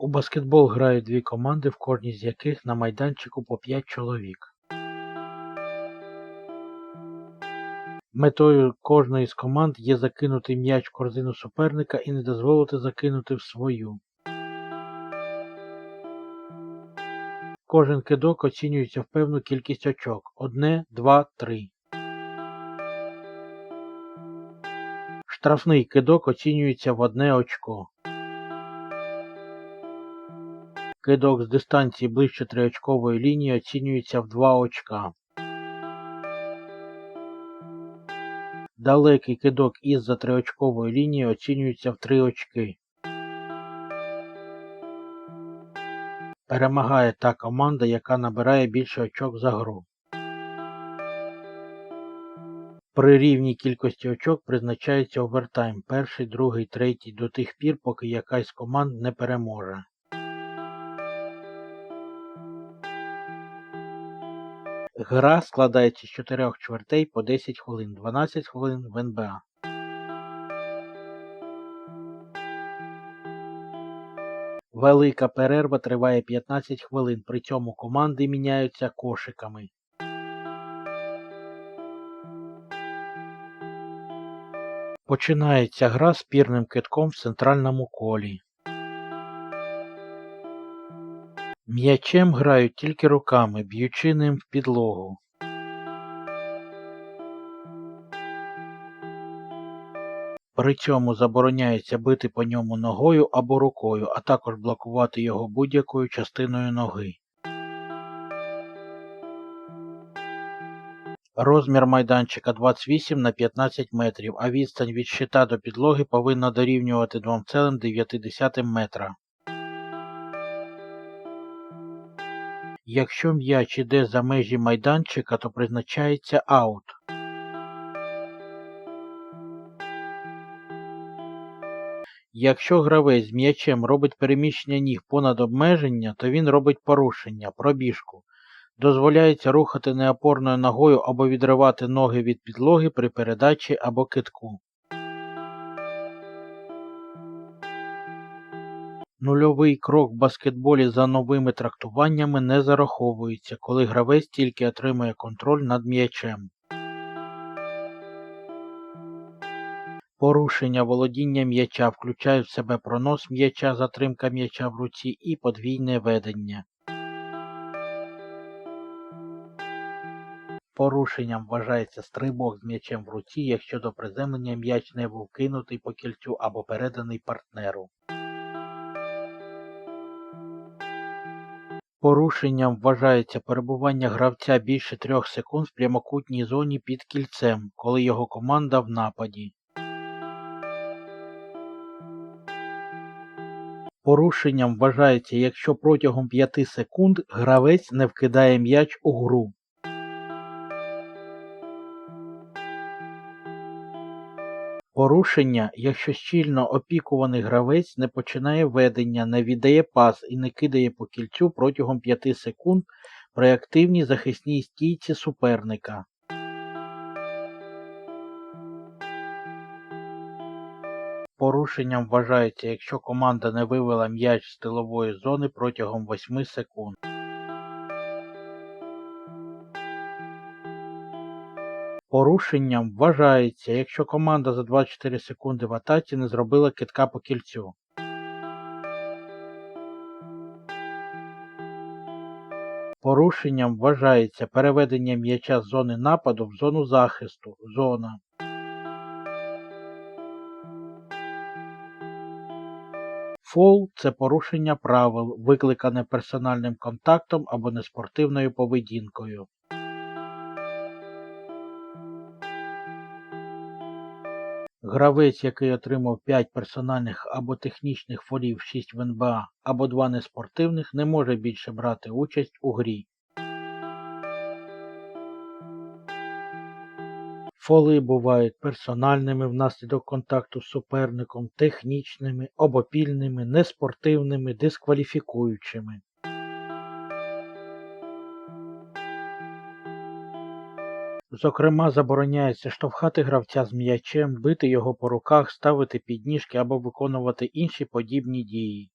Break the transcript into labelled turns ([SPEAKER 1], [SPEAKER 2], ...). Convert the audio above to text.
[SPEAKER 1] У баскетбол грають дві команди, в кожній з яких на майданчику по 5 чоловік. Метою кожної з команд є закинути м'яч в корзину суперника і не дозволити закинути в свою. Кожен кидок оцінюється в певну кількість очок. Одне, два, три. Штрафний кидок оцінюється в одне очко. Кидок з дистанції ближче триочкової лінії оцінюється в 2 очка. Далекий кидок із-за триочкової лінії оцінюється в 3 очки. Перемагає та команда, яка набирає більше очок за гру. При рівній кількості очок призначається овертайм перший, другий, третій до тих пір, поки якась команд не переможе. Гра складається з чотирьох чвертей по 10 хвилин, 12 хвилин в НБА. Велика перерва триває 15 хвилин, при цьому команди міняються кошиками. Починається гра спірним китком в центральному колі. М'ячем грають тільки руками, б'ючи ним в підлогу. При цьому забороняється бити по ньому ногою або рукою, а також блокувати його будь-якою частиною ноги. Розмір майданчика 28 на 15 метрів, а відстань від щита до підлоги повинна дорівнювати 2,9 метра. Якщо м'яч іде за межі майданчика, то призначається аут. Якщо гравець з м'ячем робить переміщення ніг понад обмеження, то він робить порушення, пробіжку. Дозволяється рухати неопорною ногою або відривати ноги від підлоги при передачі або китку. Нульовий крок в баскетболі за новими трактуваннями не зараховується, коли гравець тільки отримує контроль над м'ячем. Порушення володіння м'яча включає в себе пронос м'яча, затримка м'яча в руці і подвійне ведення. Порушенням вважається стрибок з м'ячем в руці, якщо до приземлення м'яч не був кинутий по кільцю або переданий партнеру. Порушенням вважається перебування гравця більше трьох секунд в прямокутній зоні під кільцем, коли його команда в нападі. Порушенням вважається, якщо протягом 5 секунд гравець не вкидає м'яч у гру. Порушення, якщо щільно опікуваний гравець не починає ведення, не віддає пас і не кидає по кільцю протягом 5 секунд при активній захисній стійці суперника. Порушенням вважається, якщо команда не вивела м'яч з тилової зони протягом 8 секунд. Порушенням вважається, якщо команда за 24 секунди в атаці не зробила кидка по кільцю. Порушенням вважається переведення м'яча з зони нападу в зону захисту. Зона. Фол це порушення правил, викликане персональним контактом або неспортивною поведінкою. Гравець, який отримав 5 персональних або технічних фолів 6 в НБА або 2 неспортивних, не може більше брати участь у грі. Фоли бувають персональними внаслідок контакту з суперником, технічними, обопільними, неспортивними, дискваліфікуючими. Зокрема, забороняється штовхати гравця з м'ячем, бити його по руках, ставити підніжки або виконувати інші подібні дії.